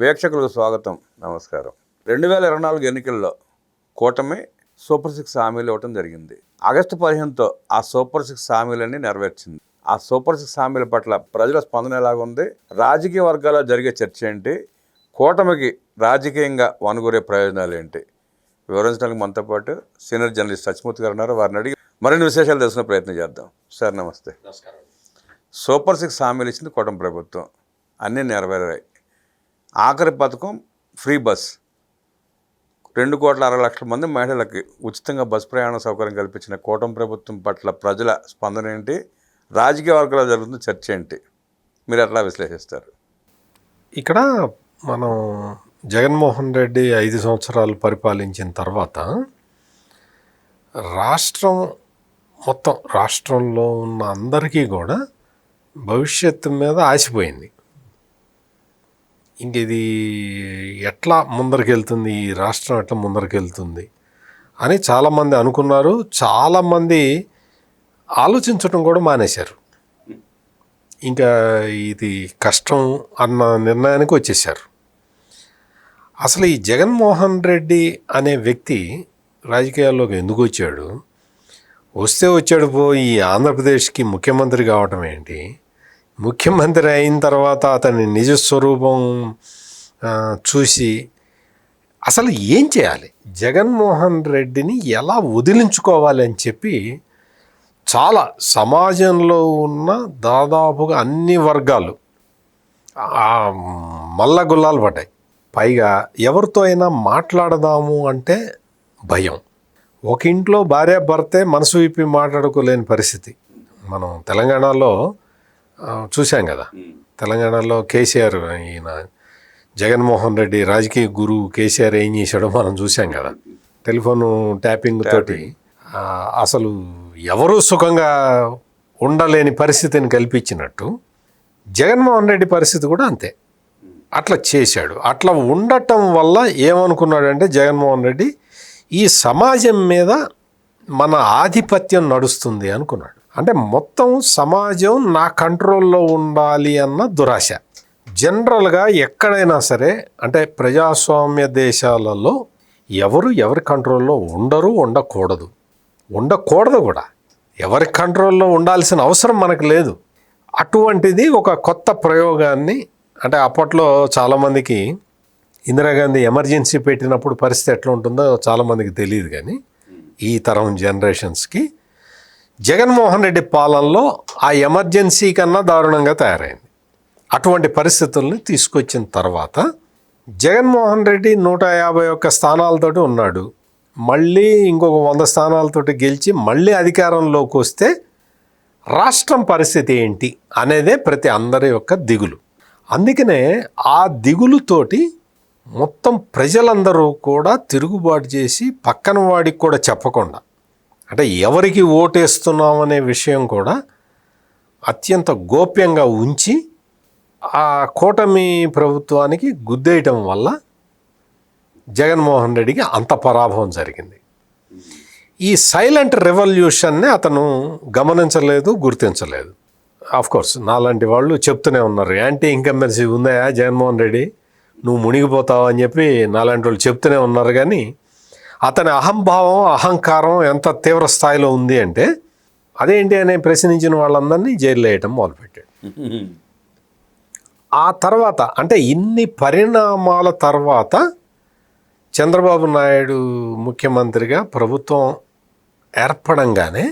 వీక్షకులకు స్వాగతం నమస్కారం. రెండు వేల ఇరవై నాలుగు ఎన్నికల్లో కూటమి సూపర్ సిక్స్ హామీలు ఇవ్వటం జరిగింది. ఆగస్టు పదిహేనుతో ఆ సూపర్ సిక్స్ హామీలన్నీ నెరవేర్చింది. ఆ సూపర్ సిక్స్ హామీల పట్ల ప్రజల స్పందన ఎలాగుంది? రాజకీయ వర్గాల్లో జరిగే చర్చ ఏంటి? కూటమికి రాజకీయంగా వనుగొరే ప్రయోజనాలు ఏంటి? వివరించడానికి మనతో పాటు సీనియర్ జర్నలిస్ట్ సత్యమూర్తి గారు ఉన్నారు. వారిని అడిగి మరిన్ని విశేషాలు తెలుసుకునే ప్రయత్నం చేద్దాం. సార్ నమస్తే. సూపర్ సిక్స్ హామీలు ఇచ్చింది కూటమి ప్రభుత్వం. అన్నీ నెరవేరాయి. ఆఖరి పథకం ఫ్రీ బస్. రెండు కోట్ల అరవై లక్షల మంది మహిళలకి ఉచితంగా బస్ ప్రయాణ సౌకర్యం కల్పించిన కూటమి ప్రభుత్వం పట్ల ప్రజల స్పందన ఏంటి? రాజకీయ వర్గాల్లో జరుగుతున్న చర్చ ఏంటి? మీరు ఎట్లా విశ్లేషిస్తారు? ఇక్కడ మనం జగన్మోహన్ రెడ్డి ఐదు సంవత్సరాలు పరిపాలించిన తర్వాత రాష్ట్రం మొత్తం రాష్ట్రంలో ఉన్న అందరికీ కూడా భవిష్యత్తు మీద ఆశపోయింది. ఇంక ఇది ఎట్లా ముందరికెళ్తుంది? ఈ రాష్ట్రం ఎట్లా ముందరికెళ్తుంది? అని చాలామంది అనుకున్నారు. చాలామంది ఆలోచించడం కూడా మానేశారు. ఇంకా ఇది కష్టం అన్న నిర్ణయానికి వచ్చేసారు అసలు ఈ జగన్మోహన్ రెడ్డి అనే వ్యక్తి రాజకీయాల్లోకి ఎందుకు వచ్చాడు? వస్తే వచ్చాడు పో ఈ ఆంధ్రప్రదేశ్కి ముఖ్యమంత్రి కావటం ఏంటి? ముఖ్యమంత్రి అయిన తర్వాత అతని నిజ స్వరూపం చూసి అసలు ఏం చేయాలి? జగన్మోహన్ రెడ్డిని ఎలా వదిలించుకోవాలి అని చెప్పి చాలా సమాజంలో ఉన్న దాదాపుగా అన్ని వర్గాలు మల్ల గుల్లాలు పడ్డాయి. పైగా ఎవరితో అయినా మాట్లాడదాము అంటే భయం. ఒక ఇంట్లో భార్య భర్తే మనసు విప్పి మాట్లాడుకోలేని పరిస్థితి. మనం తెలంగాణలో చూశాం కదా. తెలంగాణలో కేసీఆర్ ఈయన జగన్మోహన్ రెడ్డి రాజకీయ గురువు కేసీఆర్ ఏం చేశాడో మనం చూశాం కదా. టెలిఫోన్ ట్యాపింగ్ తోటి అసలు ఎవరూ సుఖంగా ఉండలేని పరిస్థితిని కల్పించినట్టు జగన్మోహన్ రెడ్డి పరిస్థితి కూడా అంతే. అట్లా చేశాడు. అట్లా ఉండటం వల్ల ఏమనుకున్నాడంటే జగన్మోహన్ రెడ్డి ఈ సమాజం మీద మన ఆధిపత్యం నడుస్తుంది అనుకున్నాడు. అంటే మొత్తం సమాజం నా కంట్రోల్లో ఉండాలి అన్న దురాశ. జనరల్గా ఎక్కడైనా సరే అంటే ప్రజాస్వామ్య దేశాలలో ఎవరు ఎవరి కంట్రోల్లో ఉండరు ఉండకూడదు. ఉండకూడదు కూడా. ఎవరి కంట్రోల్లో ఉండాల్సిన అవసరం మనకు లేదు. అటువంటిది ఒక కొత్త ప్రయోగాన్ని అంటే అప్పట్లో చాలామందికి ఇందిరాగాంధీ ఎమర్జెన్సీ పెట్టినప్పుడు పరిస్థితి ఎట్లా ఉంటుందో చాలామందికి తెలియదు కానీ ఈ తరం జనరేషన్స్కి జగన్మోహన్ రెడ్డి పాలనలో ఆ ఎమర్జెన్సీ కన్నా దారుణంగా తయారైంది. అటువంటి పరిస్థితుల్ని తీసుకొచ్చిన తర్వాత జగన్మోహన్ రెడ్డి నూట యాభై ఒక్క స్థానాలతోటి ఉన్నాడు. మళ్ళీ ఇంకొక వంద స్థానాలతోటి గెలిచి మళ్ళీ అధికారంలోకి వస్తే రాష్ట్రం పరిస్థితి ఏంటి అనేదే ప్రతి అందరి యొక్క దిగులు. అందుకనే ఆ దిగులుతోటి మొత్తం ప్రజలందరూ కూడా తిరుగుబాటు చేసి పక్కన వాడికి కూడా చెప్పకుండా అంటే ఎవరికి ఓటేస్తున్నాం అనే విషయం కూడా అత్యంత గోప్యంగా ఉంచి ఆ కూటమి ప్రభుత్వానికి గుద్దేయటం వల్ల జగన్మోహన్ రెడ్డికి అంత పరాభవం జరిగింది. ఈ సైలెంట్ రెవల్యూషన్నే అతను గమనించలేదు గుర్తించలేదు. కోర్స్ నాలాంటి వాళ్ళు చెప్తూనే ఉన్నారు యాంటీ ఇన్కంబెన్సీ ఉందా జగన్మోహన్ రెడ్డి? నువ్వు మునిగిపోతావు? అని చెప్పి నాలాంటి వాళ్ళు చెప్తూనే ఉన్నారు కానీ అతని అహంభావం అహంకారం ఎంత తీవ్ర స్థాయిలో ఉంది అంటే అదేంటి అని ప్రశ్నించిన వాళ్ళందరినీ జైలు వేయటం మొదలుపెట్టాడు. ఆ తర్వాత అంటే ఇన్ని పరిణామాల తర్వాత చంద్రబాబు నాయుడు ముఖ్యమంత్రిగా ప్రభుత్వం ఏర్పడంగానే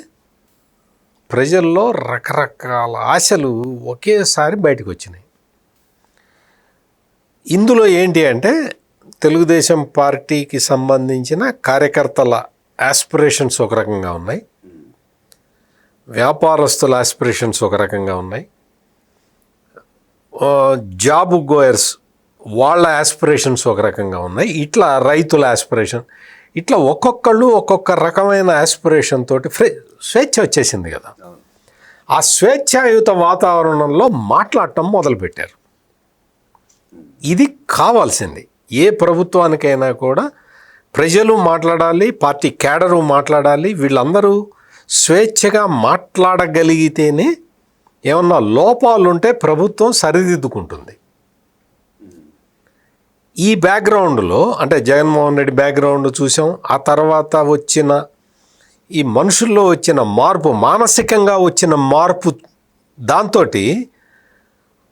ప్రజల్లో రకరకాల ఆశలు ఒకేసారి బయటకు వచ్చినాయి ఇందులో ఏంటి అంటే తెలుగుదేశం పార్టీకి సంబంధించిన కార్యకర్తల యాస్పిరేషన్స్ ఒక రకంగా ఉన్నాయి. వ్యాపారస్తుల ఆస్పిరేషన్స్ ఒక రకంగా ఉన్నాయి. జాబ్ గోయర్స్ వాళ్ళ ఆస్పిరేషన్స్ ఒక రకంగా ఉన్నాయి. ఇట్లా రైతుల ఆస్పిరేషన్ ఇట్లా ఒక్కొక్కళ్ళు ఒక్కొక్క రకమైన ఆస్పిరేషన్ తోటి ఫ్రె స్వేచ్ఛ వచ్చేసింది కదా. ఆ స్వేచ్ఛాయుత వాతావరణంలో మాట్లాడటం మొదలుపెట్టారు. ఇది కావాల్సింది. ఏ ప్రభుత్వానికైనా కూడా ప్రజలు మాట్లాడాలి పార్టీ క్యాడరు మాట్లాడాలి వీళ్ళందరూ స్వేచ్ఛగా మాట్లాడగలిగితేనే ఏమన్నా లోపాలుంటే ప్రభుత్వం సరిదిద్దుకుంటుంది. ఈ బ్యాక్గ్రౌండ్లో అంటే జగన్మోహన్ రెడ్డి బ్యాక్గ్రౌండ్ చూసాం ఆ తర్వాత వచ్చిన ఈ మనుషుల్లో వచ్చిన మార్పు మానసికంగా వచ్చిన మార్పు దాంతో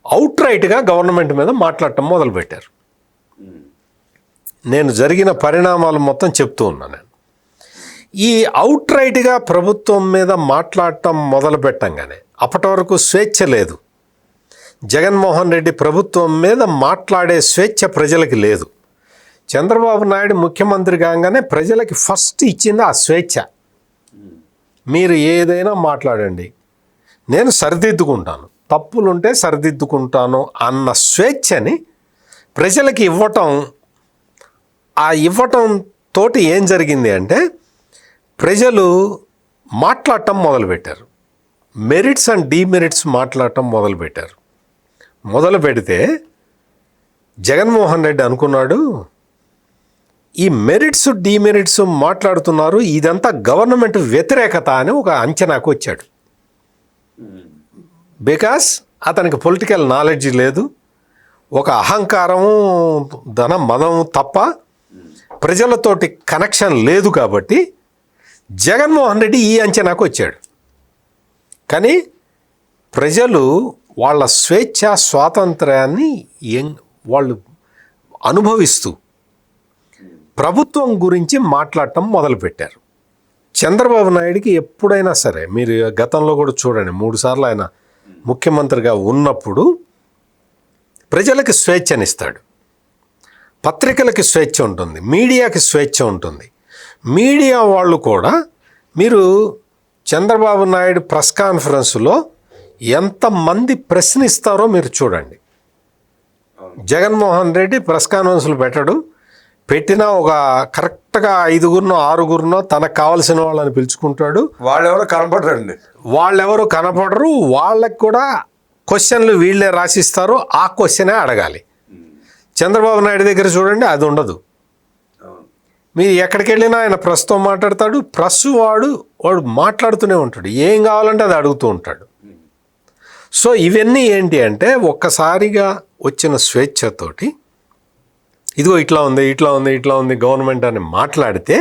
అవుట్ రైట్గా గవర్నమెంట్ మీద మాట్లాడటం మొదలుపెట్టారు. నేను జరిగిన పరిణామాలు మొత్తం చెప్తూ ఉన్నాను నేను. ఈ అవుట్ రైట్గా ప్రభుత్వం మీద మాట్లాడటం మొదలు పెట్టంగానే అప్పటి వరకు స్వేచ్ఛ లేదు. జగన్మోహన్ రెడ్డి ప్రభుత్వం మీద మాట్లాడే స్వేచ్ఛ ప్రజలకి లేదు. చంద్రబాబు నాయుడు ముఖ్యమంత్రి కాగానే ప్రజలకి ఫస్ట్ ఇచ్చింది ఆ స్వేచ్ఛ. మీరు ఏదైనా మాట్లాడండి. నేను సరిదిద్దుకుంటాను. తప్పులుంటే సరిదిద్దుకుంటాను అన్న స్వేచ్ఛని ప్రజలకి ఇవ్వటం ఆ ఇవ్వటం తోటి ఏం జరిగింది అంటే ప్రజలు మాట్లాడటం మొదలుపెట్టారు. మెరిట్స్ అండ్ డీమెరిట్స్ మాట్లాడటం మొదలుపెట్టారు. మొదలు పెడితే జగన్మోహన్ రెడ్డి అనుకున్నాడు ఈ మెరిట్స్ డీమెరిట్స్ మాట్లాడుతున్నారు ఇదంతా గవర్నమెంట్ వ్యతిరేకత అని ఒక అంచనాకు వచ్చాడు. బికాస్ అతనికి పొలిటికల్ నాలెడ్జ్ లేదు ఒక అహంకారము ధన మదం తప్ప ప్రజలతోటి కనెక్షన్ లేదు కాబట్టి జగన్మోహన్ రెడ్డి ఈ అంచనాకు వచ్చాడు. కానీ ప్రజలు వాళ్ళ స్వేచ్ఛ స్వాతంత్రాన్ని ఎం- వాళ్ళు అనుభవిస్తూ ప్రభుత్వం గురించి మాట్లాడటం మొదలుపెట్టారు. చంద్రబాబు నాయుడికి ఎప్పుడైనా సరే మీరు గతంలో కూడా చూడండి మూడుసార్లు ఆయన ముఖ్యమంత్రిగా ఉన్నప్పుడు ప్రజలకి స్వేచ్ఛనిస్తాడు. పత్రికలకి స్వేచ్ఛ ఉంటుంది మీడియాకి స్వేచ్ఛ ఉంటుంది. మీడియా వాళ్ళు కూడా మీరు చంద్రబాబు నాయుడు ప్రెస్ కాన్ఫరెన్స్లో ఎంతమంది ప్రశ్నిస్తారో మీరు చూడండి. జగన్మోహన్ రెడ్డి ప్రెస్ కాన్ఫరెన్స్లు పెట్టడు పెట్టినా ఒక కరెక్ట్గా ఐదుగురినో ఆరుగురినో తనకు కావలసిన వాళ్ళని పిలుచుకుంటాడు. వాళ్ళెవరో కనపడరండి. వాళ్ళెవరు కనపడరు వాళ్ళకి కూడా క్వశ్చన్లు వీళ్ళే రాసిస్తారు ఆ క్వశ్చనే అడగాలి. చంద్రబాబు నాయుడు దగ్గర చూడండి అది ఉండదు. మీరు ఎక్కడికి వెళ్ళినా ఆయన ప్రస్తుతం మాట్లాడతాడు ప్రెస్ వాడు వాడు మాట్లాడుతూనే ఉంటాడు. ఏం కావాలంటే అది అడుగుతూ ఉంటాడు. సో ఇవన్నీ ఏంటి అంటే ఒక్కసారిగా వచ్చిన స్వేచ్ఛతోటి ఇదిగో ఇట్లా ఉంది ఇట్లా ఉంది ఇట్లా ఉంది గవర్నమెంట్ అని మాట్లాడితే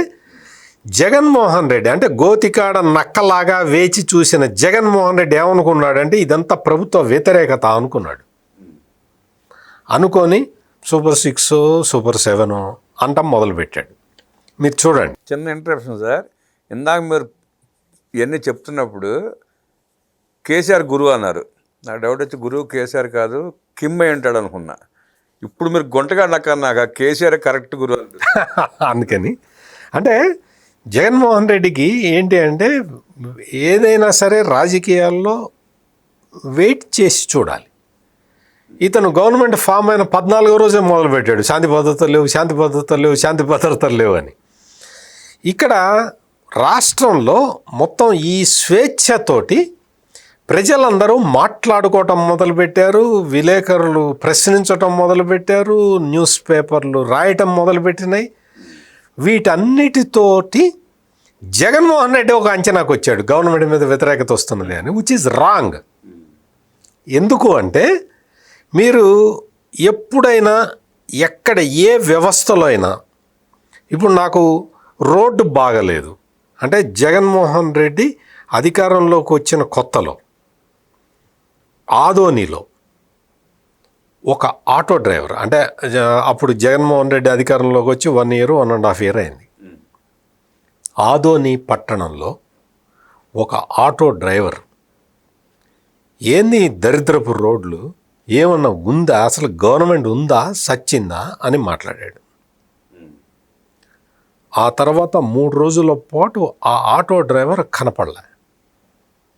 జగన్మోహన్ రెడ్డి అంటే గోతికాడ నక్కలాగా వేచి చూసిన జగన్మోహన్ రెడ్డి ఏమనుకున్నాడంటే ఇదంతా ప్రభుత్వ వ్యతిరేకత అనుకున్నాడు. అనుకొని సూపర్ సిక్స్ సూపర్ సెవెన్ అంటాం మొదలుపెట్టాడు. మీరు చూడండి. చిన్న ఇంటరప్షన్ సార్ ఇందాక మీరు ఇవన్నీ చెప్తున్నప్పుడు కేసీఆర్ గురువు అన్నారు. నా డౌట్ వచ్చి గురువు కేసీఆర్ కాదు కిమ్ అయి ఉంటాడు అనుకున్నా. ఇప్పుడు మీరు గుంటగా నాకు కేసీఆర్ కరెక్ట్ గురువు అందుకని. అంటే జగన్మోహన్ రెడ్డికి ఏంటి అంటే ఏదైనా సరే రాజకీయాల్లో వెయిట్ చేసి చూడాలి. ఇతను గవర్నమెంట్ ఫామ్ అయిన పద్నాలుగో రోజే మొదలుపెట్టాడు. శాంతి భద్రతలు లేవు శాంతి భద్రతలు లేవు శాంతి భద్రతలు లేవు అని. ఇక్కడ రాష్ట్రంలో మొత్తం ఈ స్వేచ్ఛతోటి ప్రజలందరూ మాట్లాడుకోవటం మొదలుపెట్టారు విలేకరులు ప్రశ్నించటం మొదలుపెట్టారు న్యూస్ పేపర్లు రాయటం మొదలుపెట్టినాయి. వీటన్నిటితోటి జగన్మోహన్ రెడ్డి ఒక అంచనాకు వచ్చాడు గవర్నమెంట్ మీద వ్యతిరేకత వస్తున్నది అని విచ్ ఈజ్ రాంగ్ ఎందుకు అంటే మీరు ఎప్పుడైనా ఎక్కడ ఏ వ్యవస్థలో అయినా ఇప్పుడు నాకు రోడ్డు బాగలేదు. అంటే జగన్మోహన్ రెడ్డి అధికారంలోకి వచ్చిన కొత్తలో ఆదోనిలో ఒక ఆటో డ్రైవర్ అంటే అప్పుడు జగన్మోహన్ రెడ్డి అధికారంలోకి వచ్చి one year one and half year అయింది. ఆదోని పట్టణంలో ఒక ఆటో డ్రైవర్ ఏంది దరిద్రపు రోడ్లు? ఏమన్నా ఉందా? అసలు గవర్నమెంట్ ఉందా? సచ్చిందా? అని మాట్లాడాడు. ఆ తర్వాత మూడు రోజుల పాటు ఆ ఆటో డ్రైవర్ కనపడలే.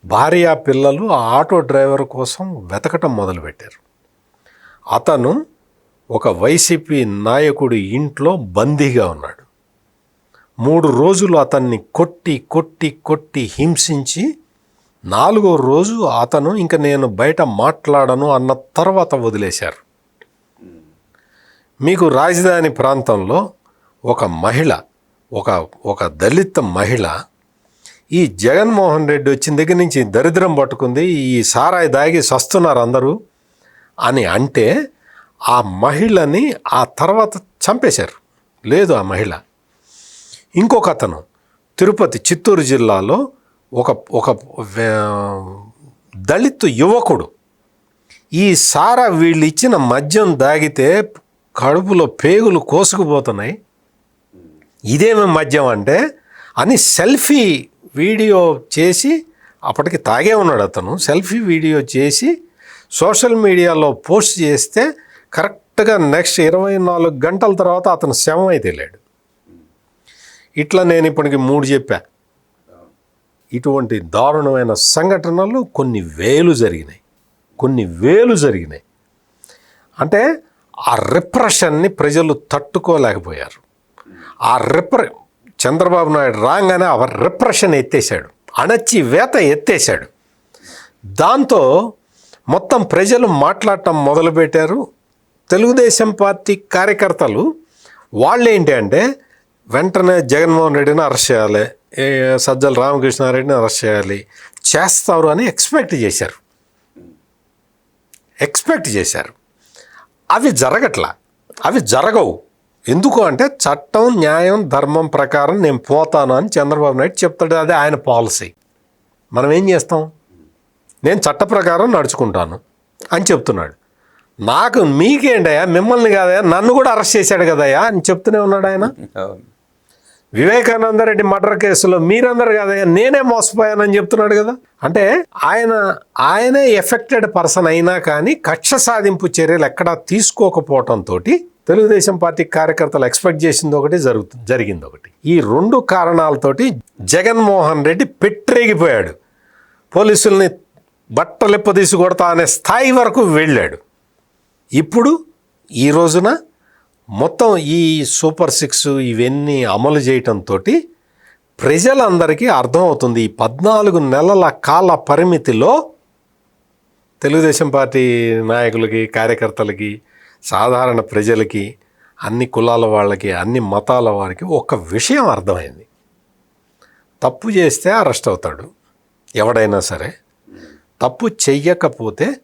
భార్య పిల్లలు ఆ ఆటో డ్రైవర్ కోసం వెతకటం మొదలుపెట్టారు. అతను ఒక వైసీపీ నాయకుడి ఇంట్లో బందీగా ఉన్నాడు. మూడు రోజులు అతన్ని కొట్టి కొట్టి కొట్టి హింసించి నాలుగో రోజు అతను ఇంక నేను బయట మాట్లాడను అన్న తర్వాత వదిలేశారు. మీకు రాజధాని ప్రాంతంలో ఒక మహిళ ఒక ఒక దళిత మహిళ ఈ జగన్మోహన్ రెడ్డి వచ్చిన దగ్గర నుంచి దరిద్రం పట్టుకుంది ఈ సారాయి దాగి సస్తున్నారు అందరూ అని అంటే ఆ మహిళని ఆ తర్వాత చంపేశారు. లేదు ఆ మహిళ. ఇంకొక అతను తిరుపతి చిత్తూరు జిల్లాలో ఒక ఒక దళిత్ యువకుడు ఈ సారా వీళ్ళు ఇచ్చిన మద్యం దాగితే కడుపులో పేగులు కోసుకుపోతున్నాయి. ఇదేమి మద్యం అంటే? అని సెల్ఫీ వీడియో చేసి అప్పటికి తాగే ఉన్నాడు అతను. సెల్ఫీ వీడియో చేసి సోషల్ మీడియాలో పోస్ట్ చేస్తే కరెక్ట్గా నెక్స్ట్ ఇరవై నాలుగు గంటల తర్వాత అతను శవం అయితే లేడు. ఇట్లా నేను ఇప్పటికి మూడు చెప్పా. ఇటువంటి దారుణమైన సంఘటనలు కొన్ని వేలు జరిగినాయి. కొన్ని వేలు జరిగినాయి. అంటే ఆ రిప్రెషన్ని ప్రజలు తట్టుకోలేకపోయారు. ఆ రిప్ర చంద్రబాబు నాయుడు రాగానే ఆ రిప్రెషన్ ఎత్తేసాడు అణచి వేత ఎత్తేసాడు దాంతో మొత్తం ప్రజలు మాట్లాడటం మొదలుపెట్టారు. తెలుగుదేశం పార్టీ కార్యకర్తలు వాళ్ళు ఏంటి అంటే వెంటనే జగన్మోహన్ రెడ్డిని అరెస్ట్ చేయాలి సజ్జల రామకృష్ణారెడ్డిని అరెస్ట్ చేయాలి. చేస్తారు అని ఎక్స్పెక్ట్ చేశారు. ఎక్స్పెక్ట్ చేశారు. అవి జరగట్లా. అవి జరగవు. ఎందుకు అంటే చట్టం న్యాయం ధర్మం ప్రకారం నేను పోతాను అని చంద్రబాబు నాయుడు చెప్తాడు. అదే ఆయన పాలసీ. మనం ఏం చేస్తాం? నేను చట్ట ప్రకారం నడుచుకుంటాను అని చెప్తున్నాడు. నాకు మీకేంటయ్యా? మిమ్మల్ని కాదయా నన్ను కూడా అరెస్ట్ చేశాడు కదయ్యా? అని చెప్తూనే ఉన్నాడు ఆయన. వివేకానంద రెడ్డి మర్డర్ కేసులో మీరందరు కాదయ్యా నేనే మోసపోయానని చెప్తున్నాడు కదా. అంటే ఆయన ఆయనే ఎఫెక్టెడ్ పర్సన్ అయినా కానీ కక్ష సాధింపు చర్యలు ఎక్కడా తీసుకోకపోవటంతో తెలుగుదేశం పార్టీ కార్యకర్తలు ఎక్స్పెక్ట్ చేసింది ఒకటి జరుగుతుంది జరిగింది ఒకటి. ఈ రెండు కారణాలతోటి జగన్మోహన్ రెడ్డి పెట్టరేగిపోయాడు. పోలీసుల్ని బట్టలెప్పదీసి కొడతా అనే స్థాయి వరకు వెళ్ళాడు. ఇప్పుడు ఈ రోజున మొత్తం ఈ సూపర్ సిక్స్ ఇవన్నీ అమలు చేయటంతో ప్రజలందరికీ అర్థమవుతుంది ఈ పద్నాలుగు నెలల కాల పరిమితిలో తెలుగుదేశం పార్టీ నాయకులకి కార్యకర్తలకి సాధారణ ప్రజలకి అన్ని కులాల వాళ్ళకి అన్ని మతాల వారికి ఒక విషయం అర్థమైంది. తప్పు చేస్తే అరెస్ట్ అవుతాడు. ఎవడైనా సరే తప్పు చెయ్యకపోతే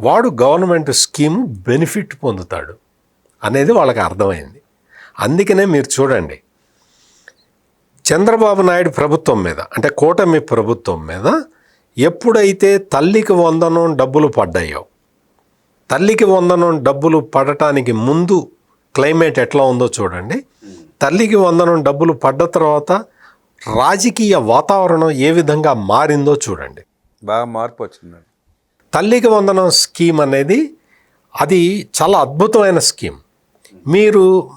వాడు గవర్నమెంట్ స్కీమ్ బెనిఫిట్ పొందుతాడు. అనేది వాళ్ళకి అర్థమైంది. అందుకనే మీరు చూడండి. చంద్రబాబు నాయుడు ప్రభుత్వం మీద అంటే కూటమి ప్రభుత్వం మీద ఎప్పుడైతే తల్లికి వందనం డబ్బులు పడ్డాయో తల్లికి వందనం డబ్బులు పడటానికి ముందు క్లైమేట్ ఎట్లా ఉందో చూడండి. తల్లికి వందనం డబ్బులు పడ్డ తర్వాత రాజకీయ వాతావరణం ఏ విధంగా మారిందో చూడండి. బాగా మార్పు వచ్చిందండి. తల్లికి వందనం స్కీమ్ అనేది అది చాలా అద్భుతమైన స్కీమ్. మీరు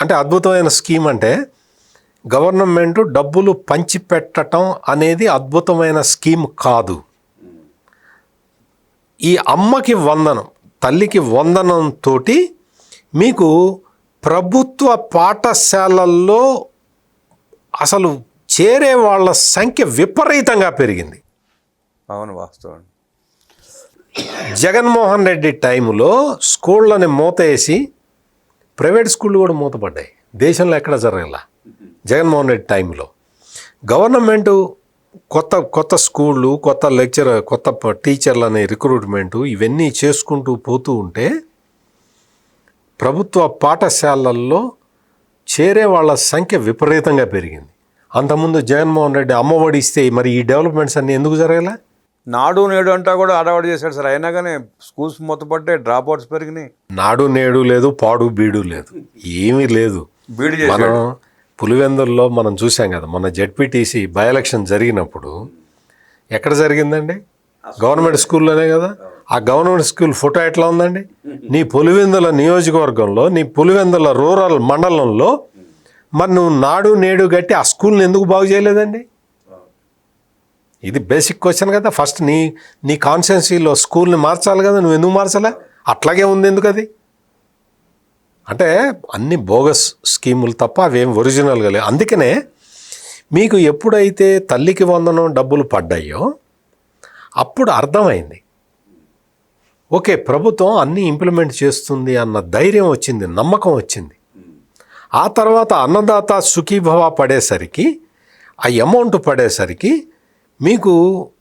అంటే అద్భుతమైన స్కీమ్ అంటే గవర్నమెంట్ డబ్బులు పంచిపెట్టడం అనేది అద్భుతమైన స్కీమ్ కాదు. ఈ అమ్మకి వందనం తల్లికి వందనంతో మీకు ప్రభుత్వ పాఠశాలల్లో అసలు చేరే వాళ్ళ సంఖ్య విపరీతంగా పెరిగింది. అవును వాస్తవం. జగన్మోహన్ రెడ్డి టైంలో స్కూళ్ళని మూతేసి ప్రైవేట్ స్కూళ్ళు కూడా మూతపడ్డాయి. దేశంలో ఎక్కడ జరగలా జగన్మోహన్ రెడ్డి టైంలో. గవర్నమెంటు కొత్త కొత్త స్కూళ్ళు కొత్త లెక్చర్ కొత్త టీచర్లనే టీచర్లని రిక్రూట్మెంటు ఇవన్నీ చేసుకుంటూ పోతూ ఉంటే ప్రభుత్వ పాఠశాలల్లో చేరే వాళ్ళ సంఖ్య విపరీతంగా పెరిగింది. అంతకుముందు జగన్మోహన్ రెడ్డి అమ్మఒడి ఇస్తే మరి ఈ డెవలప్మెంట్స్ అన్నీ ఎందుకు జరగలే? నాడు నేడు అంటా కూడా అడవాడు చేశాడు సార్. అయినా కానీ స్కూల్స్ మూతపడ్డాయి డ్రాప్ అవుట్స్ పెరిగినాయి. నాడు నేడు లేదు పాడు బీడు లేదు. ఏమీ లేదు. బీడి మనం పులివెందుల్లో మనం చూసాం కదా మన జడ్పీటీసీ బై ఎలక్షన్ జరిగినప్పుడు ఎక్కడ జరిగిందండి? గవర్నమెంట్ స్కూల్లోనే కదా? ఆ గవర్నమెంట్ స్కూల్ ఫోటో ఎట్లా ఉందండి? నీ పులివెందుల నియోజకవర్గంలో నీ పులివెందుల రూరల్ మండలంలో మరి నువ్వు నాడు నేడు గట్టి ఆ స్కూల్ని ఎందుకు బాగు చేయలేదండి? ఇది బేసిక్ క్వశ్చన్ కదా. ఫస్ట్ నీ నీ కాన్స్టిట్యున్సీలో స్కూల్ని మార్చాలి కదా. నువ్వు ఎందుకు మార్చలే? అట్లాగే ఉంది ఎందుకు అది? అంటే అన్ని బోగస్ స్కీములు తప్ప అవేం ఒరిజినల్గా లేవు. అందుకనే మీకు ఎప్పుడైతే తల్లికి వందనం డబ్బులు పడ్డాయో అప్పుడు అర్థమైంది. ఓకే ప్రభుత్వం అన్నీ ఇంప్లిమెంట్ చేస్తుంది అన్న ధైర్యం వచ్చింది నమ్మకం వచ్చింది. ఆ తర్వాత అన్నదాత సుఖీభవ పడేసరికి ఆ అమౌంట్ పడేసరికి మీకు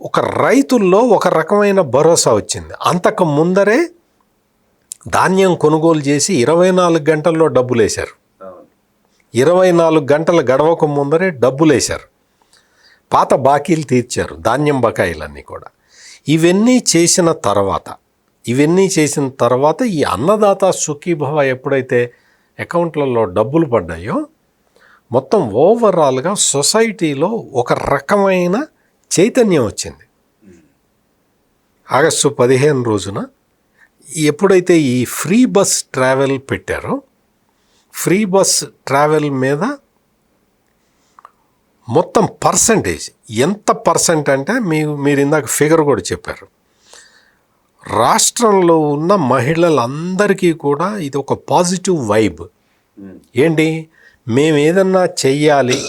ఒక రైతుల్లో ఒక రకమైన భరోసా వచ్చింది. అంతకు ముందరే ధాన్యం కొనుగోలు చేసి ఇరవై నాలుగు గంటల్లో డబ్బులు వేశారు ఇరవై నాలుగు గంటల గడవక ముందరే డబ్బులు వేశారు పాత బాకీలు తీర్చారు ధాన్యం బకాయిలన్నీ కూడా. ఇవన్నీ చేసిన తర్వాత ఇవన్నీ చేసిన తర్వాత ఈ అన్నదాత సుఖీభవ ఎప్పుడైతే అకౌంట్లలో డబ్బులు పడ్డాయో మొత్తం ఓవరాల్గా సొసైటీలో ఒక రకమైన చైతన్యం వచ్చింది. ఆగస్టు పదిహేను రోజున ఎప్పుడైతే ఈ ఫ్రీ బస్ ట్రావెల్ పెట్టారో ఫ్రీ బస్ ట్రావెల్ మీద మొత్తం పర్సంటేజ్ ఎంత పర్సెంట్ అంటే మీ మీరు ఇందాక ఫిగర్ కూడా చెప్పారు. రాష్ట్రంలో ఉన్న మహిళలందరికీ కూడా ఇది ఒక పాజిటివ్ వైబ్. ఏంటి? మేము ఏదన్నా చెయ్యాలి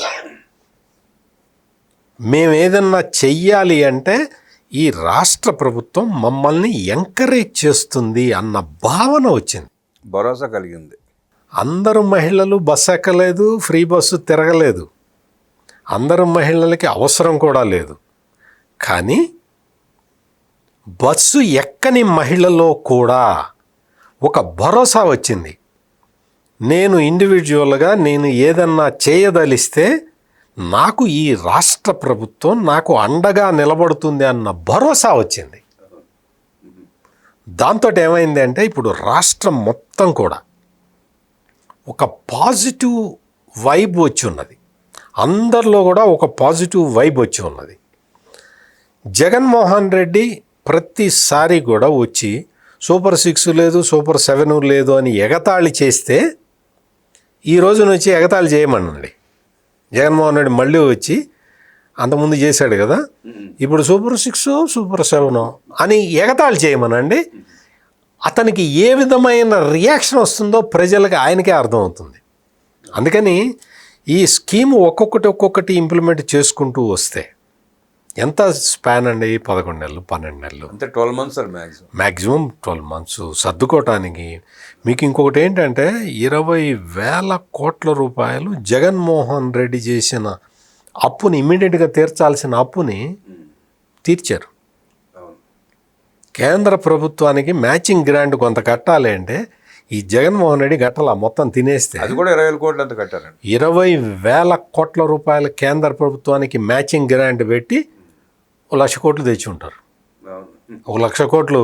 మేము ఏదన్నా చెయ్యాలి అంటే ఈ రాష్ట్ర ప్రభుత్వం మమ్మల్ని ఎంకరేజ్ చేస్తుంది అన్న భావన వచ్చింది. భరోసా కలిగింది. అందరు మహిళలు బస్సు ఎక్కలేదు ఫ్రీ బస్సు తిరగలేదు. అందరు మహిళలకి అవసరం కూడా లేదు. కానీ బస్సు ఎక్కని మహిళలో కూడా ఒక భరోసా వచ్చింది. నేను ఇండివిజువల్గా నేను ఏదన్నా చేయదలిస్తే నాకు ఈ రాష్ట్ర ప్రభుత్వం నాకు అండగా నిలబడుతుంది అన్న భరోసా వచ్చింది. దాంతో ఏమైంది అంటే ఇప్పుడు రాష్ట్రం మొత్తం కూడా ఒక పాజిటివ్ వైబ్ వచ్చి ఉన్నది. అందరిలో కూడా ఒక పాజిటివ్ వైబ్ వచ్చి ఉన్నది. జగన్మోహన్ రెడ్డి ప్రతిసారి కూడా వచ్చి సూపర్ సిక్స్ లేదు సూపర్ సెవెన్ లేదు అని ఎగతాళి చేస్తే ఈ రోజు నుంచి ఎగతాళి చేయమనండి. జగన్మోహన్ రెడ్డి మళ్ళీ వచ్చి అంతకుముందు చేశాడు కదా. ఇప్పుడు సూపర్ సిక్స్ సూపర్ సెవెన్ అని ఎగతాళి చేయమనండి. అతనికి ఏ విధమైన రియాక్షన్ వస్తుందో ప్రజలకు ఆయనకే అర్థమవుతుంది. అందుకని ఈ స్కీమ్ ఒక్కొక్కటి ఒక్కొక్కటి ఇంప్లిమెంట్ చేసుకుంటూ వస్తే ఎంత స్పాన్ అండి? పదకొండు నెలలు పన్నెండు నెలలు. అంతే twelve months sir maximum maximum twelve months సర్దుకోవటానికి. మీకు ఇంకొకటి ఏంటంటే ఇరవై వేల కోట్ల రూపాయలు జగన్మోహన్ రెడ్డి చేసిన అప్పుని ఇమ్మీడియట్గా తీర్చాల్సిన అప్పుని తీర్చారు. కేంద్ర ప్రభుత్వానికి మ్యాచింగ్ గ్రాంట్ కొంత కట్టాలి అంటే ఈ జగన్మోహన్ రెడ్డి గట్టల మొత్తం తినేస్తే. అది కూడా ఇరవై వేల కోట్లు అంత కట్టారండి? ఇరవై వేల కోట్ల రూపాయల కేంద్ర ప్రభుత్వానికి మ్యాచింగ్ గ్రాంట్ పెట్టి లక్ష కోట్లు తెచ్చి ఉంటారు. ఒక లక్ష కోట్లు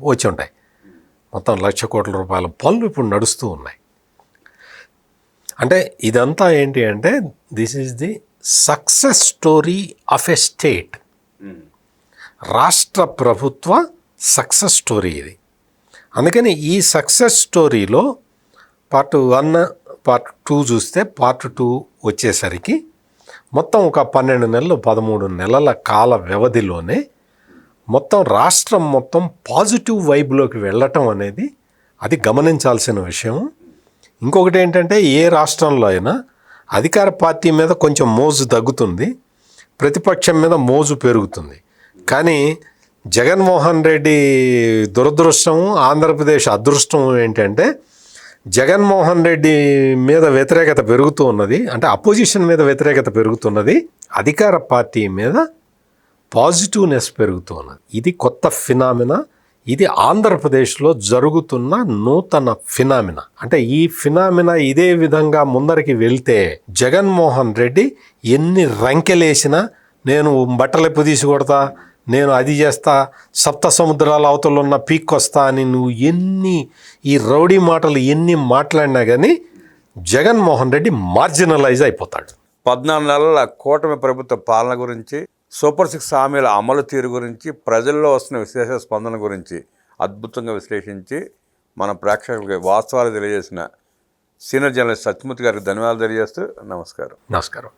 వచ్చి ఉంటాయి. మొత్తం లక్ష కోట్ల రూపాయల పనులు ఇప్పుడు నడుస్తూ ఉన్నాయి. అంటే ఇదంతా ఏంటి అంటే this is the success story of a state రాష్ట్ర ప్రభుత్వ సక్సెస్ స్టోరీ ఇది. అందుకని ఈ సక్సెస్ స్టోరీలో పార్ట్ వన్ పార్ట్ టూ చూస్తే పార్ట్ టూ వచ్చేసరికి మొత్తం ఒక పన్నెండు నెలలు పదమూడు నెలల కాల వ్యవధిలోనే మొత్తం రాష్ట్రం మొత్తం పాజిటివ్ వైబ్లోకి వెళ్ళటం అనేది అది గమనించాల్సిన విషయం. ఇంకొకటి ఏంటంటే ఏ రాష్ట్రంలో అయినా అధికార పార్టీ మీద కొంచెం మోజు తగ్గుతుంది ప్రతిపక్షం మీద మోజు పెరుగుతుంది. కానీ జగన్మోహన్ రెడ్డి దురదృష్టం ఆంధ్రప్రదేశ్ అదృష్టం ఏంటంటే జగన్మోహన్ రెడ్డి మీద వ్యతిరేకత పెరుగుతూ ఉన్నది అంటే అపోజిషన్ మీద వ్యతిరేకత పెరుగుతున్నది అధికార పార్టీ మీద పాజిటివ్నెస్ పెరుగుతూ ఉన్నది. ఇది కొత్త ఫినామినా? ఇది ఆంధ్రప్రదేశ్లో జరుగుతున్న నూతన ఫినామినా? అంటే ఈ ఫినామినా ఇదే విధంగా ముందరికి వెళ్తే జగన్మోహన్ రెడ్డి ఎన్ని రంకెలేసినా నేను బట్టలెప్పు తీసి కొడతా నేను అది చేస్తా సప్త సముద్రాల అవతల ఉన్న పీక్ వస్తా అని నువ్వు ఎన్ని ఈ రౌడీ మాటలు ఎన్ని మాట్లాడినా కానీ జగన్మోహన్ రెడ్డి మార్జినలైజ్ అయిపోతాడు. పద్నాలుగు నెలల కూటమి ప్రభుత్వ పాలన గురించి సూపర్ సిక్స్ హామీల అమలు తీరు గురించి ప్రజల్లో వస్తున్న విశేష స్పందన గురించి అద్భుతంగా విశ్లేషించి మన ప్రేక్షకులకి వాస్తవాలు తెలియజేసిన సీనియర్ జర్నలిస్ట్ సత్యమూర్తి గారికి ధన్యవాదాలు తెలియజేస్తూ నమస్కారం. నమస్కారం.